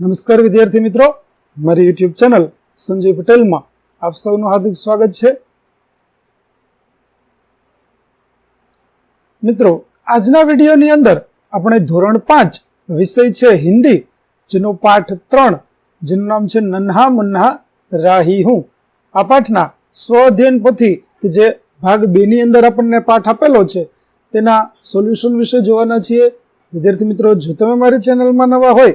નમસ્કાર વિદ્યાર્થી મિત્રો. મારી યુટ્યુબ ચેનલ સંજય પટેલમાં આપ સૌનું હાર્દિક સ્વાગત છે. મિત્રો, આજના વિડીયોની અંદર આપણે ધોરણ પાંચ વિષય છે હિન્દી, જેનો પાઠ ત્રણ, જેનું નામ છે નન્હા મન્હા રાહી હું. આ પાઠના સ્વ અધ્યયન પોથી કે જે ભાગ બે ની અંદર આપણને પાઠ આપેલો છે, તેના સોલ્યુશન વિશે જોવાના છીએ. વિદ્યાર્થી મિત્રો, જો તમે મારી ચેનલમાં નવા હોય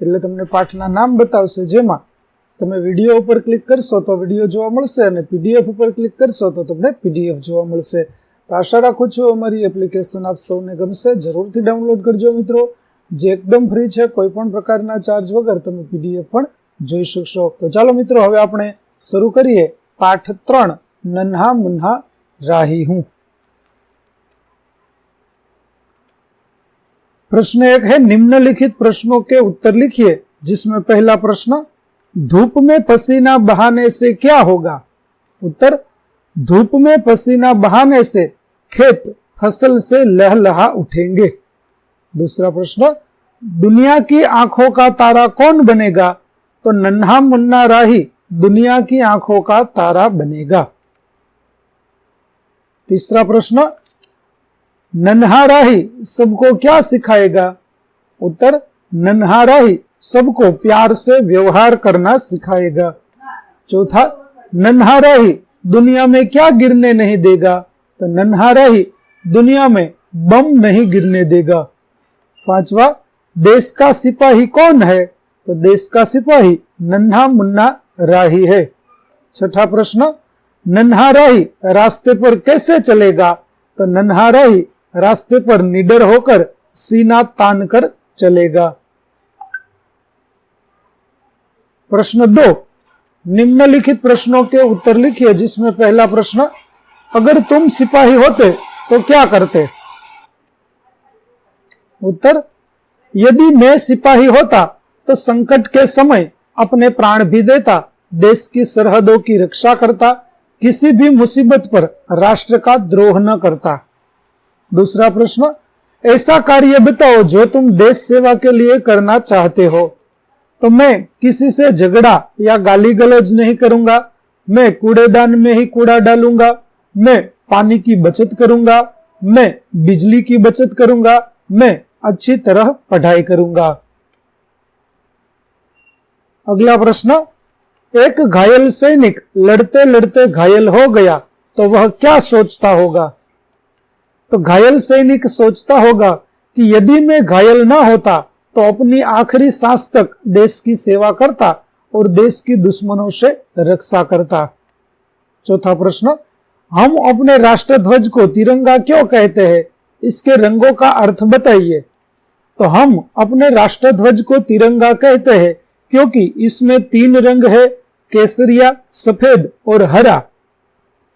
એટલે તમને પાઠના નામ બતાવશે જેમાં તમે વીડિયો ઉપર ક્લિક કરશો તો વીડિયો જોવા મળશે અને પીડીએફ ઉપર ક્લિક કરશો તો તમને પીડીએફ જોવા મળશે. તો આશા રાખું છું અમારી એપ્લિકેશન આપ સૌને ગમશે. જરૂરથી ડાઉનલોડ કરજો મિત્રો. જે એકદમ ફ્રી છે, કોઈ પણ પ્રકારના ચાર્જ વગર તમે પીડીએફ પણ જોઈ શકશો. તો ચાલો મિત્રો, હવે આપણે શરૂ કરીએ. પાઠ ત્રણ, નન્હા મુન્હા રાહી હું. प्रश्न एक है, निम्नलिखित प्रश्नों के उत्तर लिखिए, जिसमें पहला प्रश्न, धूप में पसीना बहाने से क्या होगा? उत्तर, धूप में पसीना बहाने से खेत फ़सल से लहलहा उठेंगे। दूसरा प्रश्न, दुनिया की आँखों का तारा कौन बनेगा? तो नन्हा मुन्ना राही, दुनिया की आँखों का तारा बनेगा। तीसरा प्रश्न नन्हा राही सबको क्या सिखाएगा? उत्तर नन्हा राही सबको प्यार से व्यवहार करना सिखाएगा। चौथा नन्हा राही दुनिया में क्या गिरने नहीं देगा? तो नन्हा राही दुनिया में बम नहीं गिरने देगा। पांचवा, देश का सिपाही कौन है? तो देश का सिपाही नन्हा मुन्ना राही है। छठा प्रश्न नन्हा राही रास्ते पर कैसे चलेगा? तो नन्हा राही रास्ते पर निडर होकर सीना तान कर चलेगा। प्रश्न दो। निम्नलिखित प्रश्नों के उत्तर लिखिए, जिसमें पहला प्रश्न, अगर तुम सिपाही होते तो क्या करते? उत्तर, यदि मैं सिपाही होता तो संकट के समय अपने प्राण भी देता, देश की सरहदों की रक्षा करता, किसी भी मुसीबत पर राष्ट्र का द्रोह न करता। दूसरा प्रश्न, ऐसा कार्य बताओ जो तुम देश सेवा के लिए करना चाहते हो। तो मैं किसी से झगड़ा या गाली गलौज नहीं करूँगा, मैं कूड़ेदान में ही कूड़ा डालूँगा, मैं पानी की बचत करूँगा, मैं बिजली की बचत करूँगा, मैं अच्छी तरह पढ़ाई करूँगा। अगला प्रश्न, एक घायल सैनिक लड़ते लड़ते घायल हो गया तो वह क्या सोचता होगा? तो घायल सैनिक सोचता होगा कि यदि मैं घायल ना होता तो अपनी आखिरी सांस तक देश की सेवा करता और देश की दुश्मनों से रक्षा करता। चौथा प्रश्न, हम अपने राष्ट्रध्वज को तिरंगा क्यों कहते हैं? इसके रंगों का अर्थ बताइए। तो हम अपने राष्ट्रध्वज को तिरंगा कहते हैं, क्योंकि इसमें तीन रंग है, केसरिया सफ़ेद और हरा।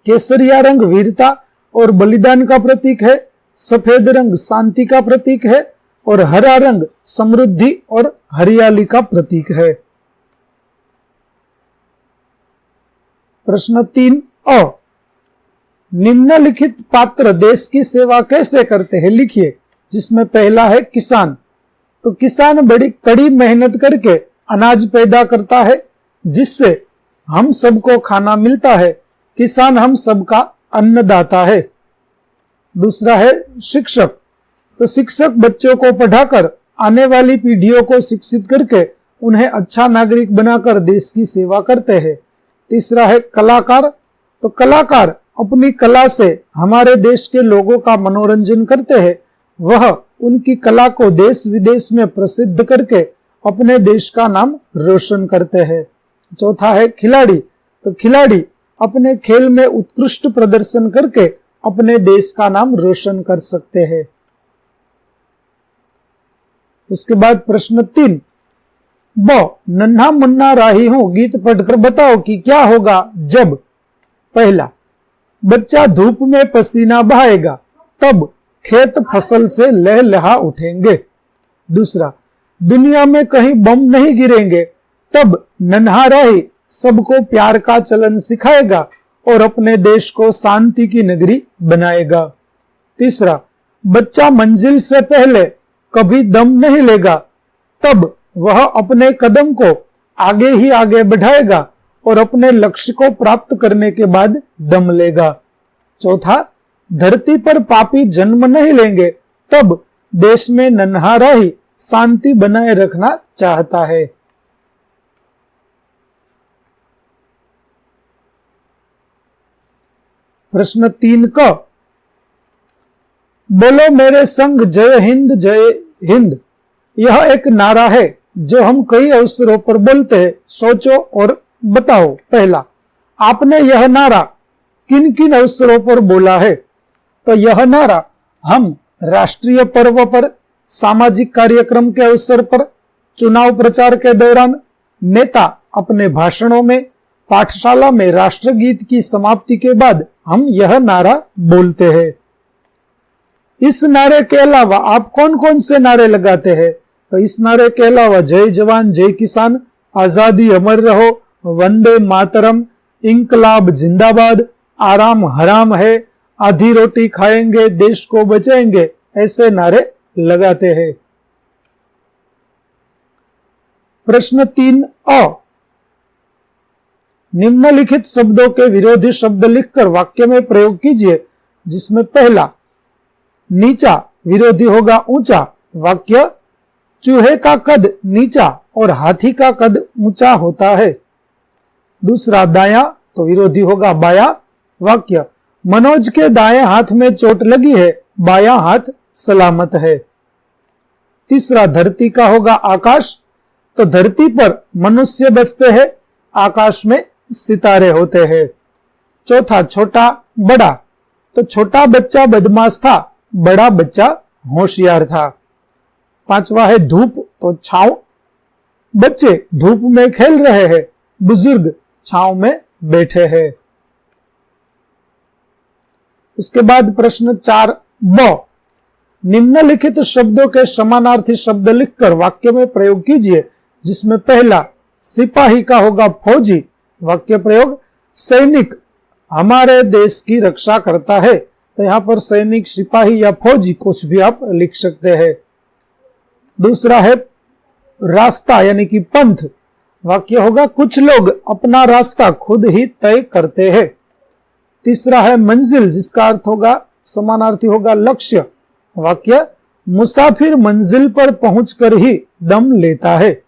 केसरिया रंग वीरता और बलिदान का प्रतीक है, सफ़ेद रंग शांति का प्रतीक है, और हरा रंग समृद्धि और हरियाली का प्रतीक है। प्रश्न तीन, अ, निम्नलिखित पात्र देश की सेवा कैसे करते हैं? लिखिए, जिसमें पहला है किसान। तो किसान बड़ी कड़ी मेहनत करके अनाज पैदा करता है, जिससे हम सबको खाना मिलता है। किसान हम सबका अन्नदाता है। दूसरा है शिक्षक। तो शिक्षक बच्चों को पढ़ाकर, आने वाली पीढ़ियों को शिक्षित करके उन्हें अच्छा नागरिक बनाकर देश की सेवा करते हैं। तीसरा है कलाकार। तो कलाकार अपनी कला से हमारे देश के लोगों का मनोरंजन करते हैं। वह उनकी कला को देश विदेश में प्रसिद्ध करके अपने देश का नाम रोशन करते हैं। चौथा है खिलाड़ी। तो खिलाड़ी अपने खेल में उत्कृष्ट प्रदर्शन करके अपने देश का नाम रोशन कर सकते हैं। उसके बाद प्रश्न तीन। ब, नन्हा मुन्ना राही हूँ, गीत पढ़कर बताओ कि क्या होगा जब? पहला, बच्चा धूप में पसीना बहाएगा, तब खेत फ़सल से लह लहा उठेंगे। दूसरा, दुनिया में कहीं बम नहीं गिरेंगे, तब नन्हा राही सबको प्यार का चलन सिखाएगा और अपने देश को शांति की नगरी बनाएगा। तीसरा, बच्चा मंजिल से पहले कभी दम नहीं लेगा, तब वह अपने कदम को आगे ही आगे बढ़ाएगा और अपने लक्ष्य को प्राप्त करने के बाद दम लेगा। चौथा, धरती पर पापी जन्म नहीं लेंगे, तब देश में नन्हारा ही शांति बनाए रखना चाहता है। प्रश्न तीन क, बोलो मेरे संग जय हिंद जय हिंद। यह एक नारा है जो हम कई अवसरों पर बोलते हैं। सोचो और बताओ। पहला, आपने यह नारा किन किन अवसरों पर बोला है? तो यह नारा हम राष्ट्रीय पर्व पर, सामाजिक कार्यक्रम के अवसर पर, चुनाव प्रचार के दौरान नेता अपने भाषणों में, पाठशाला में राष्ट्रगीत की समाप्ति के बाद हम यह नारा बोलते हैं। इस नारे के अलावा आप कौन कौन से नारे लगाते हैं? तो इस नारे के अलावा जय जवान, जय किसान, आज़ादी अमर रहो, वंदे मातरम, इंकलाब जिंदाबाद, आराम हराम है, आधी रोटी खाएँगे, देश को बचाएँगे, ऐसे नारे लगाते हैं। प्रश्न तीन, अ। निम्नलिखित शब्दों के विरोधी शब्द लिखकर वाक्य में प्रयोग कीजिए, जिसमें पहला, नीचा विरोधी होगा ऊँचा, वाक्य, चूहे का कद नीचा और हाथी का कद ऊँचा होता है। दूसरा, दाया तो विरोधी होगा बाया, वाक्य, मनोज के दाएँ हाथ में चोट लगी है, बाया हाथ सलामत है। तीसरा, धरती का होगा आकाश तो धरती पर मनुष्य बसते हैं, आकाश में सितारे होते हैं। चौथा छोटा, बड़ा। तो छोटा बच्चा बदमाश था, बड़ा बच्चा होशियार था। पांचवा है धूप तो छाव। बच्चे धूप में खेल रहे हैं, बुज़ुर्ग छाव में बैठे हैं। उसके बाद प्रश्न चार, ब। निम्नलिखित शब्दों के समानार्थी शब्द लिखकर वाक्य में प्रयोग कीजिए, जिसमें पहला, सिपाही का होगा फौजी। वाक्य प्रयोग सैनिक हमारे देश की रक्षा करता है। तो यहाँ पर सैनिक, सिपाही या फौजी कुछ भी आप लिख सकते हैं। दूसरा है रास्ता, यानी कि पंथ। वाक्य होगा, कुछ लोग अपना रास्ता खुद ही तय करते हैं। तीसरा है मंजिल, जिसका अर्थ होगा, समानार्थी होगा, लक्ष्य। वाक्य, मुसाफिर मंजिल पर पहुंचकर ही दम लेता है।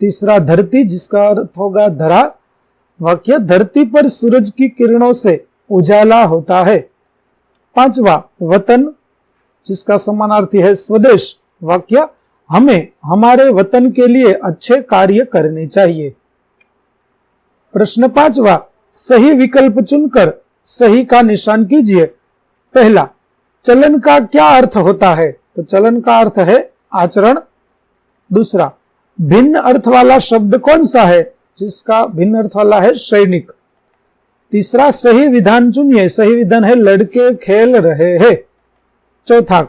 तीसरा धरती, जिसका अर्थ होगा धरा। वाक्य, धरती पर सूरज की किरणों से उजाला होता है। पांचवा, वतन, जिसका समानार्थी है स्वदेश। वाक्य, हमें, हमारे वतन के लिए अच्छे कार्य करने चाहिए। प्रश्न पांचवा, सही विकल्प चुनकर सही का निशान कीजिए। पहला, चलन का क्या अर्थ होता है? तो चलन का अर्थ है आचरण। दूसरा, भिन्न अर्थ वाला शब्द कौन सा है? जिसका भिन्न अर्थ वाला है सैनिक। तीसरा, सही विधान चुनिए। सही विधान है, लड़के खेल रहे हैं। चौथा,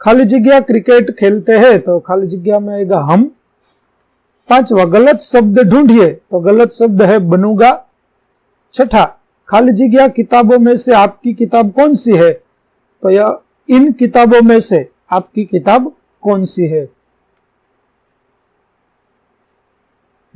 खाली जगह क्रिकेट खेलते हैं तो खाली जगह में आएगा हम। पांचवा, गलत शब्द ढूंढिए तो गलत शब्द है बनूगा। छठा, खाली जगह किताबों में से आपकी किताब कौन सी है? तो यह इन किताबों में से आपकी किताब कौन सी है?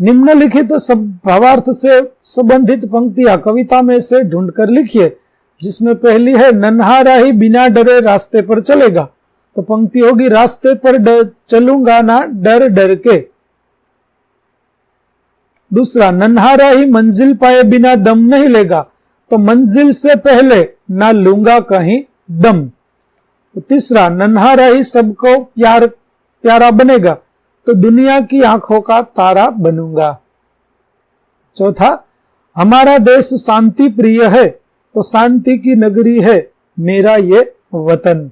निम्नलिखित सब भावार्थ से संबंधित पंक्तियाँ कविता में से ढूंढकर लिखिए, जिसमें पहली है, नन्हारा ही बिना डरे रास्ते पर चलेगा। तो पंक्ति होगी, रास्ते पर डर चलूँगा ना डर डर के। दूसरा, नन्हारा ही मंजिल पाए बिना दम नहीं लेगा। तो मंजिल से पहले ना लूँगा कहीं दम। तीसरा, नन्हारा ही सबको प्यार, प्यारा बनेगा। तो दुनिया की आंखों का तारा बनूंगा चौथा हमारा देश शांति प्रिय है तो शांति की नगरी है मेरा ये वतन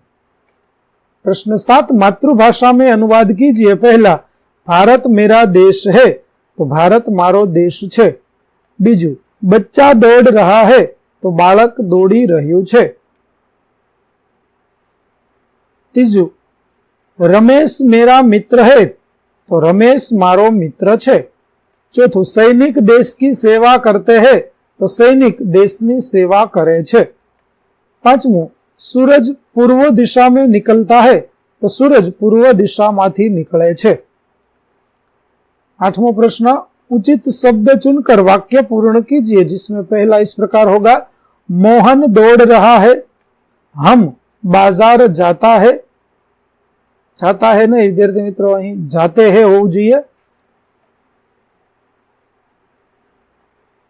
प्रश्न सात मातृभाषा में अनुवाद कीजिए पहला भारत मेरा देश है તો ભારત મારો દેશ છે બીજું બચ્ચા દોડ રહા હૈ તો બાળક દોડી રહ્યું છે ત્રીજું રમેશ મેરા મિત્ર હૈ तो रमेश मारो मित्र छे। चौथु, सैनिक देश की सेवा करते हैं तो सैनिक देश की सेवा करे छे। पांचमु, सूरज पूर्व दिशा में निकलता है तो सूरज पूर्व दिशा माथी निकले छे। आठमो प्रश्न, उचित शब्द चुनकर वाक्य पूर्ण कीजिए, जिसमें पहला इस प्रकार होगा, मोहन दौड़ रहा है, हम बाज़ार जाता है जाता है नहीं विद्यार्थी मित्रों અહીં જાતે હે હોવું જોઈએ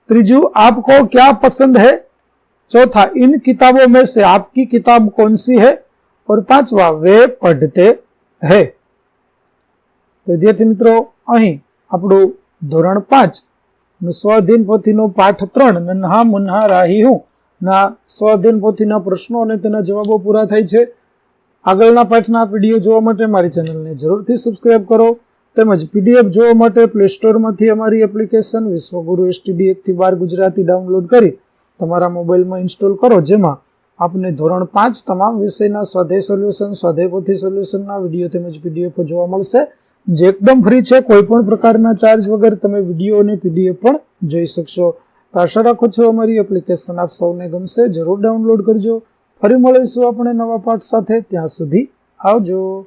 ત્રીજું आपको क्या पसंद है चौथा इन किताबों में से आपकी किताब कौन सी है और पांचवा वे पढ़ते हैं તો વિદ્યાર્થી મિત્રો અહીં આપણું ધોરણ પાંચ નું સ્વાધીન પોથીનો પાઠ ત્રણ નન્હા મુન્હા રાહી હું ના સ્વાધીન પોથીના પ્રશ્નો અને તેના જવાબો પૂરા થાય છે આગળના પાઠના વીડિયો જોવા માટે મારી ચેનલને જરૂરથી સબસ્ક્રાઇબ કરો. તેમજ પીડીએફ જોવા માટે પ્લે સ્ટોરમાંથી અમારી એપ્લિકેશન વિશ્વગુરુ એસટીડી એકથી બાર ગુજરાતી ડાઉનલોડ કરી તમારા મોબાઈલમાં ઇન્સ્ટોલ કરો. જેમાં આપને ધોરણ પાંચ તમામ વિષયના સ્વાધ્યાય સોલ્યુશન સ્વાધ્યાય પોથી સોલ્યુશનના વીડિયો તેમજ પીડીએફ જોવા મળશે. જે એકદમ ફ્રી છે, કોઈ પણ પ્રકારના ચાર્જ વગર તમે વીડિયો અને પીડીએફ પણ જોઈ શકશો. તો આશા રાખું છું અમારી એપ્લિકેશન આપ સૌને ગમશે. જરૂર ડાઉનલોડ કરજો. ફરી મળીશું આપણે નવા પાઠ સાથે. ત્યાં સુધી આવજો.